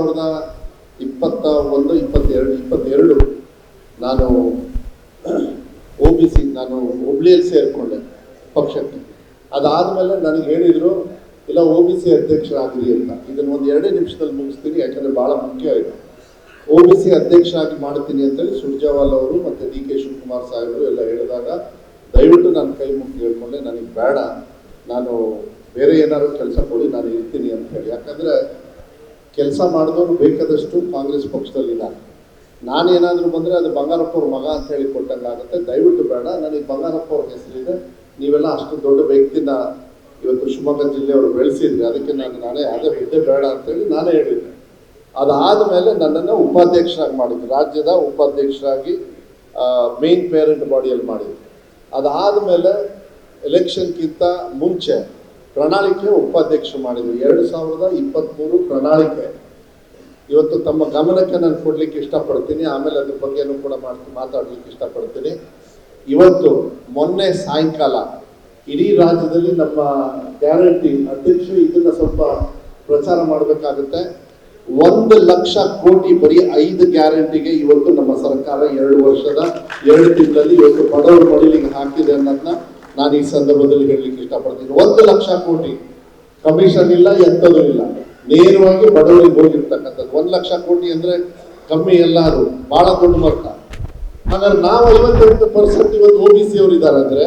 ಸಾವಿರದ ಇಪ್ಪತ್ತ ಒಂದು, ಇಪ್ಪತ್ತೆರಡು ಇಪ್ಪತ್ತೆರಡು ನಾನು ಒ ಬಿ ಸಿ, ನಾನು ಹುಬ್ಳಿಯಲ್ಲಿ ಸೇರಿಕೊಂಡೆ ಪಕ್ಷಕ್ಕೆ. ಅದಾದಮೇಲೆ ನನಗೆ ಹೇಳಿದರು, ಇಲ್ಲ, ಒ ಬಿ ಸಿ ಅಧ್ಯಕ್ಷರಾಗಿರಿ ಅಂತ. ಇದನ್ನು ಒಂದು ಎರಡೇ ನಿಮಿಷದಲ್ಲಿ ಮುಗಿಸ್ತೀನಿ, ಯಾಕಂದರೆ ಭಾಳ ಮುಖ್ಯ ಇದೆ. ಒ ಬಿ ಸಿ ಅಧ್ಯಕ್ಷರಾಗಿ ಮಾಡ್ತೀನಿ ಅಂತೇಳಿ ಸುರ್ಜೇವಾಲ್ ಅವರು ಮತ್ತು ಡಿ ಕೆ ಶಿವಕುಮಾರ್ ಸಾಹೇಬರು ಎಲ್ಲ ಹೇಳಿದಾಗ, ದಯವಿಟ್ಟು ನನ್ನ ಕೈ ಮುಗಿ ಹೇಳ್ಕೊಂಡೆ, ನನಗೆ ಬೇಡ. ನಾನು ಬೇರೆ ಏನಾದ್ರು ಕೆಲಸ ಕೊಡಿ, ನಾನು ಇರ್ತೀನಿ ಅಂತ ಹೇಳಿ. ಯಾಕಂದರೆ ಕೆಲಸ ಮಾಡಿದವರು ಬೇಕಾದಷ್ಟು ಕಾಂಗ್ರೆಸ್ ಪಕ್ಷದಲ್ಲಿದ್ದಾರೆ ನಾನೇನಾದರೂ ಬಂದರೆ ಅದು ಬಂಗಾರಪ್ಪವ್ರ ಮಗ ಅಂತ ಹೇಳಿ ಕೊಟ್ಟಂಗಾಗುತ್ತೆ. ದಯವಿಟ್ಟು ಬೇಡ, ನನಗೆ ಬಂಗಾರಪ್ಪ ಅವ್ರ ಹೆಸರಿದೆ. ನೀವೆಲ್ಲ ಅಷ್ಟು ದೊಡ್ಡ ವ್ಯಕ್ತಿನ ಇವತ್ತು ಶಿವಮೊಗ್ಗ ಜಿಲ್ಲೆಯವರು ಬೆಳೆಸಿದ್ರಿ. ಅದಕ್ಕೆ ನಾನು ನಾನೇ ಅದೇ ಹುದ್ದೆ ಬೇಡ ಅಂತೇಳಿ ನಾನೇ ಹೇಳಿದ್ದೆ. ಅದಾದ ಮೇಲೆ ನನ್ನನ್ನು ಉಪಾಧ್ಯಕ್ಷರಾಗಿ ಮಾಡಿದ್ರು ರಾಜ್ಯದ ಉಪಾಧ್ಯಕ್ಷರಾಗಿ ಮೇನ್ ಪೇರೆಂಟ್ ಬಾಡಿಯಲ್ಲಿ ಮಾಡಿದ್ರು ಅದಾದ ಮೇಲೆ ಎಲೆಕ್ಷನ್ಗಿಂತ ಮುಂಚೆ ಪ್ರಣಾಳಿಕೆ ಉಪಾಧ್ಯಕ್ಷ ಮಾಡಿದ್ರು. ಎರಡು ಸಾವಿರದ ಇಪ್ಪತ್ತ್ಮೂರು ಪ್ರಣಾಳಿಕೆ. ಇವತ್ತು ತಮ್ಮ ಗಮನಕ್ಕೆ ನಾನು ಕೊಡ್ಲಿಕ್ಕೆ ಇಷ್ಟಪಡ್ತೀನಿ. ಆಮೇಲೆ ಅದ್ರ ಬಗ್ಗೆನೂ ಕೂಡ ಮಾಡ್ತೀನಿ ಮಾತಾಡ್ಲಿಕ್ಕೆ ಇಷ್ಟಪಡ್ತೀನಿ. ಇವತ್ತು ಮೊನ್ನೆ ಸಾಯಂಕಾಲ ಇಡೀ ರಾಜ್ಯದಲ್ಲಿ ನಮ್ಮ ಗ್ಯಾರಂಟಿ ಅಧ್ಯಕ್ಷರು ಇದನ್ನ ಸ್ವಲ್ಪ ಪ್ರಚಾರ ಮಾಡಬೇಕಾಗುತ್ತೆ. ಒಂದು ಲಕ್ಷ ಕೋಟಿ ಬರೀ ಐದು ಗ್ಯಾರಂಟಿಗೆ ಇವತ್ತು ನಮ್ಮ ಸರ್ಕಾರ ಎರಡು ವರ್ಷದ, ಎರಡು ತಿಂಗಳಲ್ಲಿ ಇವತ್ತು ಬಡವರು ಮಡಿಲಿಗೆ ಹಾಕಿದೆ ಅನ್ನೋದನ್ನ ನಾನು ಈ ಸಂದರ್ಭದಲ್ಲಿ ಹೇಳಲಿಕ್ಕೆ ಇಷ್ಟಪಡ್ತೀನಿ. ಒಂದು ಲಕ್ಷ ಕೋಟಿ ಕಮಿಷನ್ ಇಲ್ಲ, ಎಂಥದೂ ಇಲ್ಲ. ನೇರವಾಗಿ ಬಡವರಿಗೆ ಹೋಗಿರ್ತಕ್ಕಂಥದ್ದು. ಒಂದು ಲಕ್ಷ ಕೋಟಿ ಅಂದ್ರೆ ಕಮ್ಮಿ ಎಲ್ಲ ಅದು ಬಹಳ ದೊಡ್ಡ ಮೊತ್ತ ಹಾಗಾದ್ರೆ ನಾವು ಐವತ್ತೆಂಟು ಪರ್ಸೆಂಟ್ ಇವತ್ತು ಒ ಬಿ ಸಿ ಅವರು ಇದ್ದಾರೆ ಅಂದ್ರೆ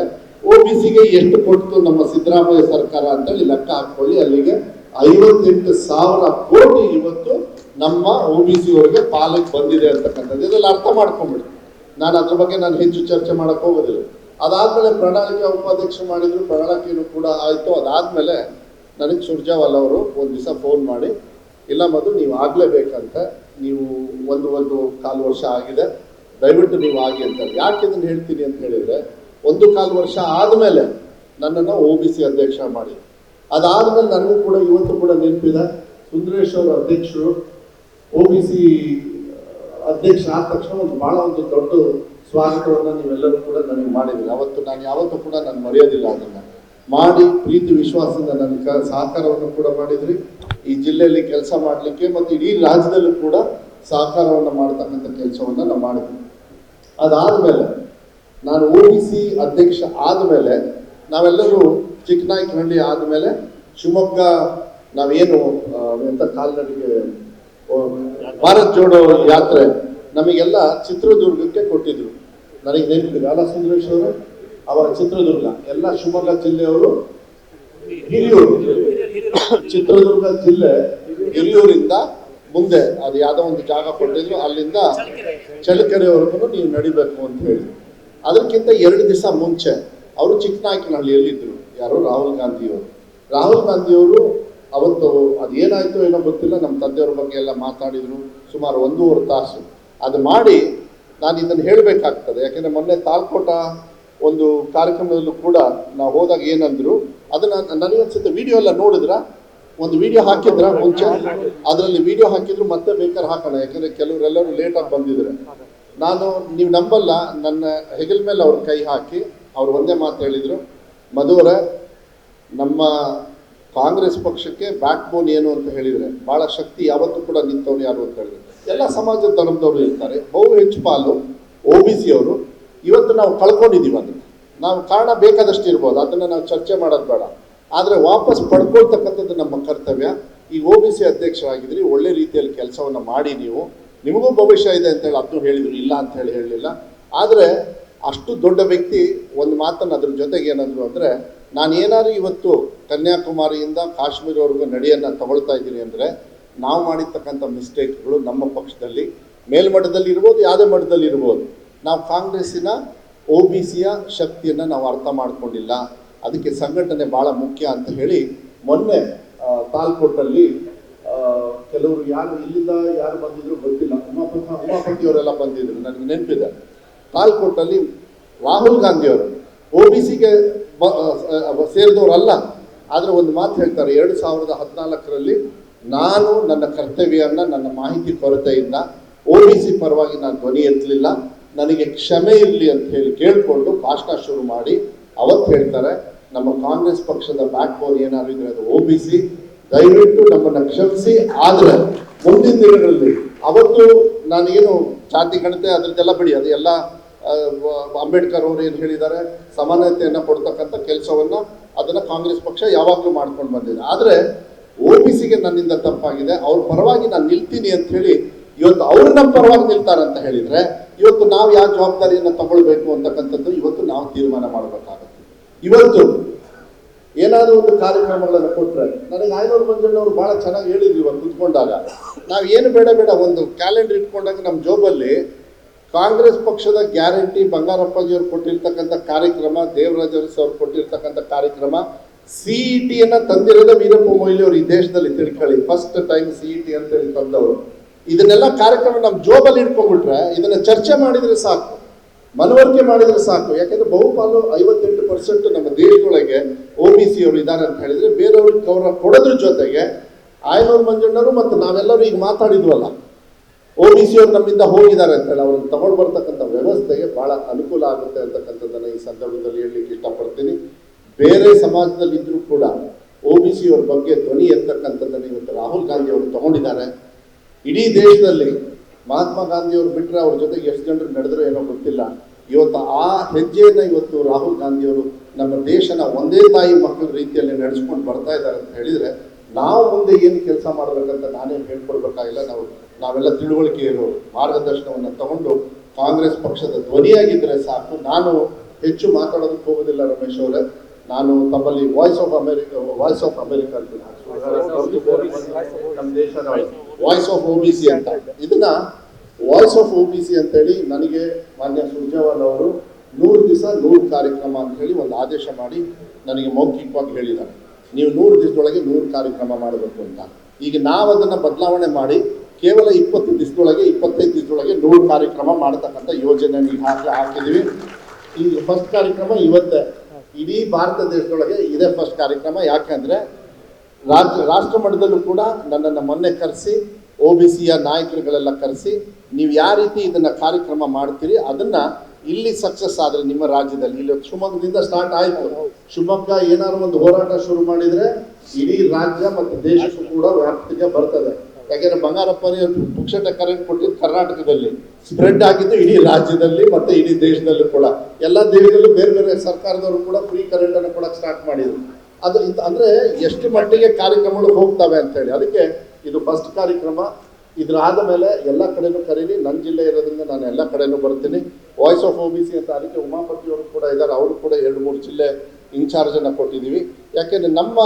ಒ ಬಿ ಸಿಗೆ ಎಷ್ಟು ಕೊಡ್ತು ನಮ್ಮ ಸಿದ್ದರಾಮಯ್ಯ ಸರ್ಕಾರ ಅಂತೇಳಿ ಲೆಕ್ಕ ಹಾಕೊಳ್ಳಿ ಅಲ್ಲಿಗೆ ಐವತ್ತೆಂಟು ಸಾವಿರ ಕೋಟಿ ಇವತ್ತು ನಮ್ಮ ಒ ಬಿ ಸಿ ಅವರಿಗೆ ಪಾಲಿಗೆ ಬಂದಿದೆ ಅಂತಕ್ಕಂಥದ್ದು. ಇದೆಲ್ಲ ಅರ್ಥ ಮಾಡ್ಕೊಂಬಿಡಿ. ನಾನು ಅದ್ರ ಬಗ್ಗೆ ನಾನು ಹೆಚ್ಚು ಚರ್ಚೆ ಮಾಡಕ್ ಹೋಗೋದಿಲ್ಲ. ಅದಾದ್ಮೇಲೆ ಪ್ರಣಾಳಿಕೆ ಉಪಾಧ್ಯಕ್ಷ ಮಾಡಿದ್ರು ಪ್ರಣಾಳಿಕೆಯೂ ಕೂಡ ಆಯ್ತು. ಅದಾದ್ಮೇಲೆ ನನಗೆ ಸುರ್ಜಾವಲ್ ಅವರು ಒಂದು ದಿವಸ ಫೋನ್ ಮಾಡಿ, ಇಲ್ಲ ಮದು ನೀವು ಆಗ್ಲೇಬೇಕಂತ. ನೀವು ಒಂದು ಒಂದು ಕಾಲು ವರ್ಷ ಆಗಿದೆ. ದಯವಿಟ್ಟು ನೀವು ಆಗಿ ಅಂತ ಯಾಕೆ ಇದನ್ನು ಹೇಳ್ತೀನಿ ಅಂತ ಹೇಳಿದ್ರೆ, ಒಂದು ಕಾಲು ವರ್ಷ ಆದಮೇಲೆ ನನ್ನನ್ನು ಒ ಬಿ ಸಿ ಅಧ್ಯಕ್ಷ ಮಾಡಿ. ಅದಾದ್ಮೇಲೆ ನನಗೂ ಕೂಡ ಇವತ್ತು ಕೂಡ ನೆನಪಿದೆ, ಸುಂದರೇಶ್ ಅವರು ಅಧ್ಯಕ್ಷರು ಒ ಬಿ ಸಿ ಅಧ್ಯಕ್ಷ ಆದ ತಕ್ಷಣ ಒಂದು ಬಹಳ ಒಂದು ದೊಡ್ಡ ಸ್ವಾಗತವನ್ನ ನೀವೆಲ್ಲರೂ ಕೂಡ ನನಗೆ ಮಾಡಿದ್ರಿ ಅವತ್ತು ನಾನು ಯಾವತ್ತೂ ಕೂಡ ನಾನು ಮರೆಯೋದಿಲ್ಲ ಅದನ್ನ. ಮಾಡಿ ಪ್ರೀತಿ, ವಿಶ್ವಾಸದಿಂದ ನನಗೆ ಸಹಕಾರವನ್ನು ಕೂಡ ಮಾಡಿದ್ರಿ. ಈ ಜಿಲ್ಲೆಯಲ್ಲಿ ಕೆಲಸ ಮಾಡಲಿಕ್ಕೆ ಮತ್ತು ಇಡೀ ರಾಜ್ಯದಲ್ಲೂ ಕೂಡ ಸಹಕಾರವನ್ನು ಮಾಡ್ತಕ್ಕಂಥ ಕೆಲಸವನ್ನು ನಾವು ಮಾಡಿದ್ವಿ. ಅದಾದ್ಮೇಲೆ ನಾನು ಒ ಬಿ ಸಿ ಅಧ್ಯಕ್ಷ ಆದಮೇಲೆ ನಾವೆಲ್ಲರೂ ಚಿಕ್ಕನಾಯಕನಹಳ್ಳಿ ಆದಮೇಲೆ ಶಿವಮೊಗ್ಗ ನಾವೇನು ಎಂಥ ಕಾಲ್ನಡಿಗೆ ಭಾರತ್ ಜೋಡೋ ಯಾತ್ರೆ ನಮಗೆಲ್ಲ ಚಿತ್ರದುರ್ಗಕ್ಕೆ ಕೊಟ್ಟಿದ್ರು. ನನಗೆ ನೆನಪಿದೆ ಅಲ್ಲ ಸುಂದರೇಶ್ ಅವರು, ಅವರ ಚಿತ್ರದುರ್ಗ, ಎಲ್ಲ ಶಿವಮೊಗ್ಗ ಜಿಲ್ಲೆಯವರು, ಹಿರಿಯೂರು. ಚಿತ್ರದುರ್ಗ ಜಿಲ್ಲೆ ಹಿರಿಯೂರಿಂದ ಮುಂದೆ, ಅದು ಯಾವುದೋ ಒಂದು ಜಾಗ ಕೊಟ್ಟಿದ್ರು, ಅಲ್ಲಿಂದ ಚಳ್ಳಕೆರೆವರೆಗೂ ನೀವು ನಡಿಬೇಕು ಅಂತ ಹೇಳಿ. ಅದಕ್ಕಿಂತ ಎರಡು ದಿವಸ ಮುಂಚೆ, ಅವರು ಚಿಕ್ಕನಾಯಕನಹಳ್ಳಿಯಲ್ಲಿದ್ದರು ಯಾರು? ರಾಹುಲ್ ಗಾಂಧಿಯವರು. ರಾಹುಲ್ ಗಾಂಧಿಯವರು ಅವತ್ತು ಅದೇನಾಯ್ತು ಏನೋ ಗೊತ್ತಿಲ್ಲ, ನಮ್ಮ ತಂದೆಯವ್ರ ಬಗ್ಗೆ ಎಲ್ಲ ಮಾತಾಡಿದ್ರು, ಸುಮಾರು ಒಂದೂವರೆ ತಾಸು. ಅದು ಮಾಡಿ ನಾನು ಇದನ್ನು ಹೇಳಬೇಕಾಗ್ತದೆ. ಯಾಕೆಂದರೆ ಮೊನ್ನೆ ತಾಲ್ಕೋಟ ಒಂದು ಕಾರ್ಯಕ್ರಮದಲ್ಲೂ ಕೂಡ ನಾವು ಹೋದಾಗ ಏನಂದ್ರು, ಅದನ್ನ ನನಗನ್ಸುತ್ತೆ ವಿಡಿಯೋ ಎಲ್ಲ ನೋಡಿದ್ರ? ಒಂದು ವಿಡಿಯೋ ಹಾಕಿದ್ರ ಮುಂಚೆ? ಅದರಲ್ಲಿ ವಿಡಿಯೋ ಹಾಕಿದ್ರು ಮತ್ತೆ ಬೇಕಾದ್ರೆ ಹಾಕೋಣ. ಯಾಕೆಂದರೆ ಕೆಲವರೆಲ್ಲರೂ ಲೇಟಾಗಿ ಬಂದಿದ್ರೆ. ನಾನು, ನೀವು ನಂಬಲ್ಲ, ನನ್ನ ಹೆಗಲ ಮೇಲೆ ಅವ್ರ ಕೈ ಹಾಕಿ ಅವ್ರು ಒಂದೇ ಮಾತು ಹೇಳಿದರು. ಮಧುವರ ನಮ್ಮ ಕಾಂಗ್ರೆಸ್ ಪಕ್ಷಕ್ಕೆ ಬ್ಯಾಕ್ ಬೋನ್ ಏನು ಅಂತ ಹೇಳಿದರೆ, ಬಹಳ ಶಕ್ತಿ ಯಾವತ್ತೂ ಕೂಡ ನಿಂತವನು ಯಾರು ಅಂತ ಹೇಳಿದ್ರೆ. ಎಲ್ಲ ಸಮಾಜದ ಧರ್ಮದವರು ಇರ್ತಾರೆ. ಬಹು ಹೆಚ್ಚು ಪಾಲು ಒ ಬಿ ಸಿ ಅವರು. ಇವತ್ತು ನಾವು ಕಳ್ಕೊಂಡಿದ್ದೀವಿ ಅದನ್ನ. ನಾವು ಕಾರಣ ಬೇಕಾದಷ್ಟು ಇರ್ಬೋದು. ಅದನ್ನು ನಾವು ಚರ್ಚೆ ಮಾಡೋದು ಬೇಡ. ಆದರೆ ವಾಪಸ್ ಪಡ್ಕೊಳ್ತಕ್ಕಂಥದ್ದು ನಮ್ಮ ಕರ್ತವ್ಯ. ಈ ಒ ಬಿ ಸಿ ಅಧ್ಯಕ್ಷರಾಗಿದ್ರಿ, ಒಳ್ಳೆ ರೀತಿಯಲ್ಲಿ ಕೆಲಸವನ್ನು ಮಾಡಿ ನೀವು. ನಿಮಗೂ ಭವಿಷ್ಯ ಇದೆ ಅಂತೇಳಿ ಅದನ್ನು ಹೇಳಿದ್ರು. ಇಲ್ಲ ಅಂತ ಹೇಳಿ ಹೇಳಲಿಲ್ಲ. ಆದರೆ ಅಷ್ಟು ದೊಡ್ಡ ವ್ಯಕ್ತಿ ಒಂದು ಮಾತನ್ನು ಅದ್ರ ಜೊತೆಗೆ ಏನಂದ್ರು ಅಂದರೆ ನಾನು ಏನಾದ್ರು ಇವತ್ತು ಕನ್ಯಾಕುಮಾರಿಯಿಂದ ಕಾಶ್ಮೀರವರೆಗೂ ನಡೆಯನ್ನು ತಗೊಳ್ತಾ ಇದ್ದೀನಿ ಅಂದರೆ ನಾವು ಮಾಡಿರ್ತಕ್ಕಂಥ ಮಿಸ್ಟೇಕ್ಗಳು ನಮ್ಮ ಪಕ್ಷದಲ್ಲಿ ಮೇಲ್ಮಟ್ಟದಲ್ಲಿ ಇರ್ಬೋದು, ಯಾವುದೇ ಮಟ್ಟದಲ್ಲಿ ಇರ್ಬೋದು. ನಾವು ಕಾಂಗ್ರೆಸ್ಸಿನ ಒ ಬಿ ಸಿಯ ಶಕ್ತಿಯನ್ನು ನಾವು ಅರ್ಥ ಮಾಡಿಕೊಂಡಿಲ್ಲ. ಅದಕ್ಕೆ ಸಂಘಟನೆ ಭಾಳ ಮುಖ್ಯ ಅಂತ ಹೇಳಿ ಮೊನ್ನೆ ತಾಲ್ಕೋಟಲ್ಲಿ ಕೆಲವರು ಯಾರು ಇಲ್ಲಿಂದ ಯಾರು ಬಂದಿದ್ರು ಗೊತ್ತಿಲ್ಲ. ಉಮಾಪತಿ ಉಮಾಪತಿಯವರೆಲ್ಲ ಬಂದಿದ್ರು. ನನಗೆ ನೆನಪಿದೆ. ತಾಲ್ಕೋಟಲ್ಲಿ ರಾಹುಲ್ ಗಾಂಧಿಯವರು ಒ ಬಿ ಸಿಗೆ ಸೇರಿದವರಲ್ಲ. ಆದರೆ ಒಂದು ಮಾತು ಹೇಳ್ತಾರೆ, ಎರಡು ಸಾವಿರದ ಹದಿನಾಲ್ಕರಲ್ಲಿ ನಾನು ನನ್ನ ಕರ್ತವ್ಯವನ್ನು ನನ್ನ ಮಾಹಿತಿ ಕೊರತೆಯಿಂದ ಒ ಬಿ ಸಿ ಪರವಾಗಿ ನಾನು ಧ್ವನಿ ಎತ್ತಲಿಲ್ಲ. ನನಗೆ ಕ್ಷಮೆ ಇರಲಿ ಅಂತ ಹೇಳಿ ಕೇಳಿಕೊಂಡು ಭಾಷಣ ಶುರು ಮಾಡಿ ಅವತ್ತು ಹೇಳ್ತಾರೆ, ನಮ್ಮ ಕಾಂಗ್ರೆಸ್ ಪಕ್ಷದ ಬ್ಯಾಕ್ ಬೋನ್ ಏನಾದ್ರು ಇದ್ರೆ ಅದು ಒ ಬಿ ಸಿ ದಯವಿಟ್ಟು ನಮ್ಮನ್ನು ಕ್ಷಮಿಸಿ, ಆದ್ರೆ ಮುಂದಿನ ದಿನಗಳಲ್ಲಿ ಅವತ್ತು ನಾನೇನು ಜಾತಿ ಗಣತೆ ಅದ್ರದ್ದೆಲ್ಲ ಬಿಡಿ, ಅದು ಎಲ್ಲ ಅಂಬೇಡ್ಕರ್ ಅವರು ಏನು ಹೇಳಿದ್ದಾರೆ, ಸಮಾನತೆಯನ್ನ ಕೊಡ್ತಕ್ಕಂಥ ಕೆಲಸವನ್ನ ಅದನ್ನ ಕಾಂಗ್ರೆಸ್ ಪಕ್ಷ ಯಾವಾಗಲೂ ಮಾಡ್ಕೊಂಡು ಬಂದಿದೆ. ಆದ್ರೆ ಬಿ ನನ್ನಿಂದ ತಪ್ಪಾಗಿದೆ, ಅವ್ರ ಪರವಾಗಿ ನಾನು ನಿಲ್ತೀನಿ ಅಂತ ಹೇಳಿ ಇವತ್ತು ಅವ್ರು ನಮ್ಮ ಪರವಾಗಿ ನಿಲ್ತಾರೆ ಅಂತ ಹೇಳಿದ್ರೆ, ಇವತ್ತು ನಾವು ಯಾವ ಜವಾಬ್ದಾರಿಯನ್ನ ತಗೊಳ್ಬೇಕು ಅಂತಕ್ಕಂಥದ್ದು ಇವತ್ತು ನಾವು ತೀರ್ಮಾನ ಮಾಡಬೇಕಾಗುತ್ತೆ. ಇವತ್ತು ಏನಾದರೂ ಒಂದು ಕಾರ್ಯಕ್ರಮಗಳನ್ನು ಕೊಟ್ಟರೆ ನನಗೆ ಆಯ್ನೂರು ಮಂಜಣ್ಣವರು ಬಹಳ ಚೆನ್ನಾಗಿ ಹೇಳಿದ್ರು ಇವತ್ತು ಕುತ್ಕೊಂಡಾಗ. ನಾವು ಏನು ಬೇಡ ಬೇಡ ಒಂದು ಕ್ಯಾಲೆಂಡರ್ ಇಟ್ಕೊಂಡಾಗ ನಮ್ಮ ಜೋಬಲ್ಲಿ ಕಾಂಗ್ರೆಸ್ ಪಕ್ಷದ ಗ್ಯಾರಂಟಿ ಬಂಗಾರಪ್ಪಜಿಯವರು ಕೊಟ್ಟಿರ್ತಕ್ಕಂಥ ಕಾರ್ಯಕ್ರಮ, ದೇವರಾಜ ಅವ್ರು ಕೊಟ್ಟಿರ್ತಕ್ಕಂಥ ಕಾರ್ಯಕ್ರಮ ಸಿಇಟಿಯನ್ನ ತಂದಿರೋದ ವೀರಪ್ಪ ಮೊಯ್ಲಿ ಅವರು ಈ ದೇಶದಲ್ಲಿ ತಿಳ್ಕೊಳ್ಳಿ. ಫಸ್ಟ್ ಟೈಮ್ ಸಿಇಟಿ ಅಂತೇಳಿ ತಂದವರು. ಇದನ್ನೆಲ್ಲ ಕಾರ್ಯಕ್ರಮ ನಮ್ಮ ಜೋಬಲ್ಲಿ ಇಟ್ಕೊಂಡ್ಬಿಟ್ರೆ ಇದನ್ನ ಚರ್ಚೆ ಮಾಡಿದ್ರೆ ಸಾಕು. ಮನವರಿಕೆ ಮಾಡಿದ್ರೆ ಸಾಕು. ಯಾಕಂದ್ರೆ ಬಹುಪಾಲು ಐವತ್ತೆಂಟು ಪರ್ಸೆಂಟ್ ನಮ್ಮ ದೇಶದೊಳಗೆ ಒ ಬಿ ಸಿ ಅವರು ಇದ್ದಾರೆ ಅಂತ ಹೇಳಿದ್ರೆ ಬೇರೆಯವ್ರಿಗೆ ಗೌರವ ಕೊಡೋದ್ರ ಜೊತೆಗೆ ಆಯನೂರು ಮಂಜಣ್ಣರು ಮತ್ತು ನಾವೆಲ್ಲರೂ ಈಗ ಮಾತಾಡಿದ್ವಲ್ಲ. ಒ ಬಿ ಸಿ ಅವರು ನಮ್ಮಿಂದ ಹೋಗಿದ್ದಾರೆ ಅಂತ ಹೇಳಿ ಅವ್ರನ್ನ ತಗೊಂಡು ಬರ್ತಕ್ಕಂಥ ವ್ಯವಸ್ಥೆಗೆ ಬಹಳ ಅನುಕೂಲ ಆಗುತ್ತೆ ಅಂತಕ್ಕಂಥದ್ದನ್ನ ಈ ಸಂದರ್ಭದಲ್ಲಿ ಹೇಳಲಿಕ್ಕೆ ಇಷ್ಟಪಡ್ತೀನಿ. ಬೇರೆ ಸಮಾಜದಲ್ಲಿ ಇದ್ರೂ ಕೂಡ ಒ ಬಿ ಸಿ ಅವ್ರ ಬಗ್ಗೆ ಧ್ವನಿ ಎತ್ತಕ್ಕಂಥದ್ದನ್ನು ಇವತ್ತು ರಾಹುಲ್ ಗಾಂಧಿ ಅವರು ತಗೊಂಡಿದ್ದಾರೆ. ಇಡೀ ದೇಶದಲ್ಲಿ ಮಹಾತ್ಮ ಗಾಂಧಿ ಅವರು ಬಿಟ್ಟರೆ ಅವ್ರ ಜೊತೆಗೆ ಎಷ್ಟು ಜನರು ನಡೆದ್ರೆ ಏನೋ ಗೊತ್ತಿಲ್ಲ. ಇವತ್ತು ಆ ಹೆಜ್ಜೆಯನ್ನು ಇವತ್ತು ರಾಹುಲ್ ಗಾಂಧಿ ಅವರು ನಮ್ಮ ದೇಶನ ಒಂದೇ ತಾಯಿ ಮಕ್ಕಳ ರೀತಿಯಲ್ಲಿ ನಡೆಸ್ಕೊಂಡು ಬರ್ತಾ ಇದ್ದಾರೆ ಅಂತ ಹೇಳಿದ್ರೆ ನಾವು ಮುಂದೆ ಏನು ಕೆಲಸ ಮಾಡಬೇಕಂತ ನಾನೇನು ಹೇಳ್ಕೊಡ್ಬೇಕಾಗಿಲ್ಲ. ನಾವು, ನಾವೆಲ್ಲ ತಿಳುವಳಿಕೆ ಮಾರ್ಗದರ್ಶನವನ್ನು ತಗೊಂಡು ಕಾಂಗ್ರೆಸ್ ಪಕ್ಷದ ಧ್ವನಿಯಾಗಿದ್ದರೆ ಸಾಕು. ನಾನು ಹೆಚ್ಚು ಮಾತಾಡೋದಕ್ಕೆ ಹೋಗೋದಿಲ್ಲ ರಮೇಶ್ ಅವರೇ. ನಾನು ತಮ್ಮಲ್ಲಿ voice of America voice of America ನಮ್ಮ ದೇಶದ voice of O B C ಅಂತ. ಇದನ್ನ voice of O B C ಅಂತೇಳಿ ನನಗೆ ಮಾನ್ಯ ಸುರ್ಜೇವಾಲ್ ಅವರು ನೂರು ದಿವಸ ನೂರು ಕಾರ್ಯಕ್ರಮ ಅಂತ ಹೇಳಿ ಒಂದು ಆದೇಶ ಮಾಡಿ ನನಗೆ ಮೌಖಿಕವಾಗಿ ಹೇಳಿದ್ದಾರೆ. ನೀವು ನೂರು ದಿವಸದೊಳಗೆ ನೂರು ಕಾರ್ಯಕ್ರಮ ಮಾಡಬೇಕು ಅಂತ. ಈಗ ನಾವು ಅದನ್ನ ಬದಲಾವಣೆ ಮಾಡಿ ಕೇವಲ ಇಪ್ಪತ್ತು ದಿವಸದೊಳಗೆ ಇಪ್ಪತ್ತೈದು ದಿವಸದೊಳಗೆ ನೂರು ಕಾರ್ಯಕ್ರಮ ಮಾಡತಕ್ಕಂಥ ಯೋಜನೆ ಈಗಾಗಲೇ ಹಾಕಿದ್ದೀವಿ. ಈ ಫಸ್ಟ್ ಕಾರ್ಯಕ್ರಮ ಇವತ್ತೇ. ಇಡೀ ಭಾರತ ದೇಶದೊಳಗೆ ಇದೇ ಫಸ್ಟ್ ಕಾರ್ಯಕ್ರಮ. ಯಾಕಂದ್ರೆ ರಾಜ್ಯ ರಾಷ್ಟ್ರ ಮಟ್ಟದಲ್ಲೂ ಕೂಡ ನನ್ನನ್ನು ಮೊನ್ನೆ ಕರೆಸಿ ಒ ಬಿ ಸಿಯ ನಾಯಕರುಗಳೆಲ್ಲ ಕರೆಸಿ, ನೀವು ಯಾವ ರೀತಿ ಇದನ್ನು ಕಾರ್ಯಕ್ರಮ ಮಾಡ್ತೀರಿ, ಅದನ್ನು ಇಲ್ಲಿ ಸಕ್ಸಸ್ ಆದರೆ ನಿಮ್ಮ ರಾಜ್ಯದಲ್ಲಿ. ಇಲ್ಲಿ ಶಿವಮೊಗ್ಗದಿಂದ ಸ್ಟಾರ್ಟ್ ಆಯಿತು. ಶಿವಮೊಗ್ಗ ಏನಾದ್ರು ಒಂದು ಹೋರಾಟ ಶುರು ಮಾಡಿದರೆ ಇಡೀ ರಾಜ್ಯ ಮತ್ತು ದೇಶಕ್ಕೂ ಕೂಡ ವ್ಯಾಪ್ತಿಗೆ ಬರ್ತದೆ. ಯಾಕೆಂದರೆ ಬಂಗಾರಪ್ಪನೇ ಪುಕ್ಷಟ ಕರೆಂಟ್ ಕೊಟ್ಟಿದ್ದು ಕರ್ನಾಟಕದಲ್ಲಿ. ಸ್ಪ್ರೆಡ್ ಆಗಿದ್ದು ಇಡೀ ರಾಜ್ಯದಲ್ಲಿ ಮತ್ತೆ ಇಡೀ ದೇಶದಲ್ಲೂ ಕೂಡ. ಎಲ್ಲ ದೇಶದಲ್ಲೂ ಬೇರೆ ಬೇರೆ ಸರ್ಕಾರದವರು ಕೂಡ ಫ್ರೀ ಕರೆಂಟ್ ಅನ್ನು ಕೊಡಕ್ಕೆ ಸ್ಟಾರ್ಟ್ ಮಾಡಿದ್ರು. ಅದು ಇಂತ ಅಂದ್ರೆ ಎಷ್ಟು ಮಟ್ಟಿಗೆ ಕಾರ್ಯಕ್ರಮಗಳು ಹೋಗ್ತವೆ ಅಂತ ಹೇಳಿ. ಅದಕ್ಕೆ ಇದು ಫಸ್ಟ್ ಕಾರ್ಯಕ್ರಮ. ಇದ್ರಾದ ಮೇಲೆ ಎಲ್ಲ ಕಡೆನೂ ಕರೀರಿ. ನನ್ನ ಜಿಲ್ಲೆ ಇರೋದ್ರಿಂದ ನಾನು ಎಲ್ಲ ಕಡೆನೂ ಬರ್ತೀನಿ. Voice of O B C ಅಂತ ಅದಕ್ಕೆ ಉಮಾಪತಿ ಅವರು ಕೂಡ ಇದ್ದಾರೆ. ಅವರು ಕೂಡ ಎರಡು, ಮೂರು ಜಿಲ್ಲೆ ಇನ್ಚಾರ್ಜ್ ಅನ್ನ ಕೊಟ್ಟಿದ್ದೀವಿ. ಯಾಕೆಂದರೆ ನಮ್ಮ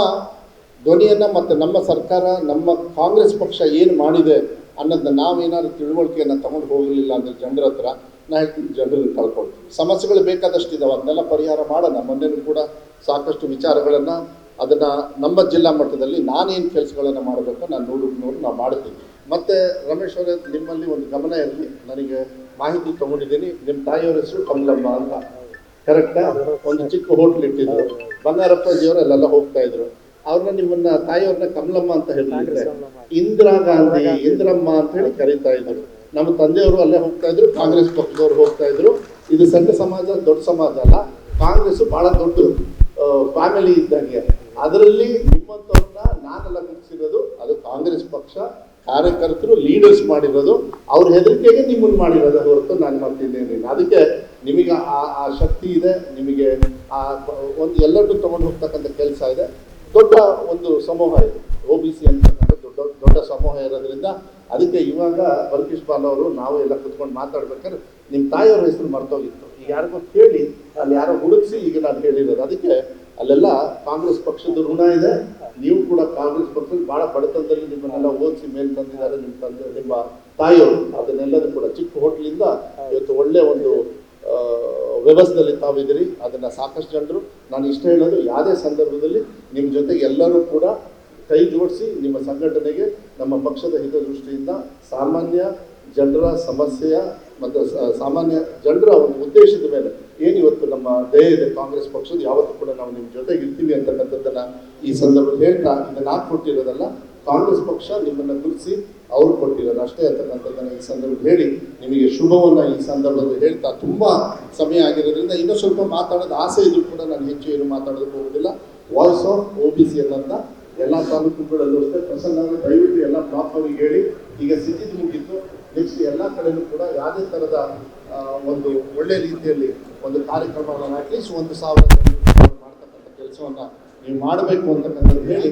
ಧ್ವನಿಯನ್ನು ಮತ್ತೆ ನಮ್ಮ ಸರ್ಕಾರ, ನಮ್ಮ ಕಾಂಗ್ರೆಸ್ ಪಕ್ಷ ಏನು ಮಾಡಿದೆ ಅನ್ನೋದನ್ನ ನಾವೇನಾದ್ರು ತಿಳುವಳಿಕೆಯನ್ನ ತಗೊಂಡು ಹೋಗಲಿಲ್ಲ ಅಂದ್ರೆ ಜನರ ಹತ್ರ ನಾ ಜನರನ್ನು ಕಳ್ಕೊಳ್ತೀವಿ ಸಮಸ್ಯೆಗಳು ಬೇಕಾದಷ್ಟು ಇದಾವೆ, ಅದನ್ನೆಲ್ಲ ಪರಿಹಾರ ಮಾಡೋಣ. ಮೊನ್ನೆನೂ ಕೂಡ ಸಾಕಷ್ಟು ವಿಚಾರಗಳನ್ನು ಅದನ್ನು ನಮ್ಮ ಜಿಲ್ಲಾ ಮಟ್ಟದಲ್ಲಿ ನಾನೇನು ಕೆಲಸಗಳನ್ನ ಮಾಡಬೇಕು ನಾನು ನೂರಕ್ಕೆ ನೂರು ನಾವು ಮಾಡ್ತೀನಿ. ಮತ್ತು ರಮೇಶ್ ಅವರೇ, ನಿಮ್ಮಲ್ಲಿ ಒಂದು ಗಮನ ಇರಲಿ. ನನಗೆ ಮಾಹಿತಿ ತಗೊಂಡಿದ್ದೀನಿ. ನಿಮ್ಮ ತಾಯಿಯವರ ಹೆಸರು ಕಮಲಮ್ಮ ಅಂತ. ಕರೆಕ್ಟಾ ಒಂದು ಚಿಕ್ಕ ಹೋಟ್ಲ್ ಇಟ್ಟಿದ್ರು. ಬಂಗಾರಪ್ಪಾಜಿಯವರು ಅಲ್ಲೆಲ್ಲ ಹೋಗ್ತಾ ಇದ್ರು. ಅವ್ರನ್ನ ನಿಮ್ಮನ್ನ ತಾಯಿಯವ್ರನ್ನ ಕಮಲಮ್ಮ ಅಂತ ಹೇಳಿದ್ರೆ ಇಂದಿರಾ ಗಾಂಧಿ, ಇಂದ್ರಮ್ಮ ಅಂತ ಹೇಳಿ ಕರೀತಾ ಇದ್ರು. ನಮ್ಮ ತಂದೆಯವರು ಅಲ್ಲೇ ಹೋಗ್ತಾ ಇದ್ರು, ಕಾಂಗ್ರೆಸ್ ಪಕ್ಷದವ್ರು ಹೋಗ್ತಾ ಇದ್ರು. ಇದು ಸಣ್ಣ ಸಮಾಜ, ದೊಡ್ಡ ಸಮಾಜ ಅಲ್ಲ. ಕಾಂಗ್ರೆಸ್ ಬಹಳ ದೊಡ್ಡ ಫ್ಯಾಮಿಲಿ ಇದ್ದಂಗೆ. ಅದರಲ್ಲಿ ನಿಮ್ಮಂಥವ್ರನ್ನ ನಾನೆಲ್ಲ ಗುರುತಿಸಿರೋದು ಅದು ಕಾಂಗ್ರೆಸ್ ಪಕ್ಷ, ಕಾರ್ಯಕರ್ತರು ಲೀಡರ್ಸ್ ಮಾಡಿರೋದು. ಅವ್ರ ಹೆದರಿಕೆಗೆ ನಿಮ್ಮನ್ನು ಮಾಡಿರೋದು ಹೊರತು ನಾನು ಮಾಡ್ತಿದ್ದೇನೆ ಅದಕ್ಕೆ ನಿಮಗೆ ಆ ಆ ಶಕ್ತಿ ಇದೆ, ನಿಮಗೆ ಆ, ಒಂದು ಎಲ್ಲರನ್ನೂ ತಗೊಂಡು ಹೋಗ್ತಕ್ಕಂಥ ಕೆಲಸ ಇದೆ. ದೊಡ್ಡ ಒಂದು ಸಮೂಹ ಇದೆ ಒ ಬಿ ಸಿ ಅಂತಕ್ಕಂಥ ದೊಡ್ಡ ಸಮೂಹ ಇರೋದ್ರಿಂದ ಅದಕ್ಕೆ ಇವಾಗ ವರ್ಗೀಶ್ ಪಾಲ್ ಅವರು ನಾವು ಎಲ್ಲ ಕುತ್ಕೊಂಡು ಮಾತಾಡ್ಬೇಕಾದ್ರೆ ನಿಮ್ಮ ತಾಯಿಯವ್ರ ಹೆಸರು ಮರ್ತೋಗಿತ್ತು. ಈಗ ಯಾರಿಗೋ ಕೇಳಿ, ಅಲ್ಲಿ ಯಾರೋ ಹುಡುಕ್ಸಿ ಈಗ ನಾನು ಹೇಳಿರೋದು. ಅದಕ್ಕೆ ಅಲ್ಲೆಲ್ಲ ಕಾಂಗ್ರೆಸ್ ಪಕ್ಷದ ಋಣ ಇದೆ. ನೀವು ಕೂಡ ಕಾಂಗ್ರೆಸ್ ಪಕ್ಷದಲ್ಲಿ ಭಾಳ ಬಡತನದಲ್ಲಿ ನಿಮ್ಮನ್ನೆಲ್ಲ ಓದಿಸಿ ಮೇಲೆ ತಂದಿದ್ದಾರೆ ನಿಮ್ಮ ತಂದೆ, ನಿಮ್ಮ ತಾಯಿಯವರು. ಅದನ್ನೆಲ್ಲದೂ ಕೂಡ ಚಿಕ್ಕ ಹೋಟ್ಲಿಂದ ಇವತ್ತು ಒಳ್ಳೆ ಒಂದು ವ್ಯವಸ್ಥೆಯಲ್ಲಿ ತಾವಿದ್ದೀರಿ. ಅದನ್ನು ಸಾಕಷ್ಟು ಜನರು, ನಾನು ಇಷ್ಟ ಹೇಳೋದು, ಯಾವುದೇ ಸಂದರ್ಭದಲ್ಲಿ ನಿಮ್ಮ ಜೊತೆಗೆ ಎಲ್ಲರೂ ಕೂಡ ಕೈ ಜೋಡಿಸಿ ನಿಮ್ಮ ಸಂಘಟನೆಗೆ, ನಮ್ಮ ಪಕ್ಷದ ಹಿತದೃಷ್ಟಿಯಿಂದ ಸಾಮಾನ್ಯ ಜನರ ಸಮಸ್ಯೆಯ ಮತ್ತು ಸಾಮಾನ್ಯ ಜನರ ಒಂದು ಉದ್ದೇಶದ ಮೇಲೆ ಏನು ಇವತ್ತು ನಮ್ಮ ಧ್ಯೇಯ ಇದೆ, ಕಾಂಗ್ರೆಸ್ ಪಕ್ಷದ ಯಾವತ್ತೂ ಕೂಡ ನಾವು ನಿಮ್ಮ ಜೊತೆಗೆ ಇರ್ತೀವಿ ಅಂತಕ್ಕಂಥದ್ದನ್ನು ಈ ಸಂದರ್ಭದಲ್ಲಿ ಹೇಳ್ತಾ ಇದನ್ನು ನಾನು ಕೊಟ್ಟಿರೋದಲ್ಲ, ಕಾಂಗ್ರೆಸ್ ಪಕ್ಷ ನಿಮ್ಮನ್ನು ಗುರುತಿಸಿ ಅವರು ಕೊಟ್ಟಿರೋದು ಅಷ್ಟೇ ಅಂತಕ್ಕಂಥದ್ದನ್ನು ಈ ಸಂದರ್ಭದಲ್ಲಿ ಹೇಳಿ ನಿಮಗೆ ಶುಭವನ್ನು ಈ ಸಂದರ್ಭದಲ್ಲಿ ಹೇಳ್ತಾ ತುಂಬ ಸಮಯ ಆಗಿರೋದ್ರಿಂದ ಇನ್ನೂ ಸ್ವಲ್ಪ ಮಾತಾಡೋದು ಆಸೆ ಇದ್ರೂ ಕೂಡ ನಾನು ಹೆಚ್ಚು ಏನು ಮಾತಾಡೋದಕ್ಕೆ ಹೋಗೋದಿಲ್ಲ. Voice of O B C ಅನ್ನೋದನ್ನ ಎಲ್ಲ ತಾಲೂಕುಗಳಲ್ಲೂ ಅಷ್ಟೇ. ಪ್ರಸನ್ನ ದಯವಿಟ್ಟು ಎಲ್ಲ ಬ್ಲಾಕ್ ಹೇಳಿ. ಈಗ ಸಿದ್ಧಿದ್ದು ಮುಗಿತು. ನೆಕ್ಸ್ಟ್ ಎಲ್ಲ ಕಡೆಯೂ ಕೂಡ ಯಾವುದೇ ಥರದ ಒಂದು ಒಳ್ಳೆ ರೀತಿಯಲ್ಲಿ ಒಂದು ಕಾರ್ಯಕ್ರಮವನ್ನು ಅಟ್ಲೀಸ್ಟ್ ಒಂದು ಸಾವಿರ ಮಾಡ್ತಕ್ಕಂಥ ಕೆಲಸವನ್ನು ನೀವು ಮಾಡಬೇಕು ಅಂತಕ್ಕಂಥದ್ದು ಹೇಳಿ.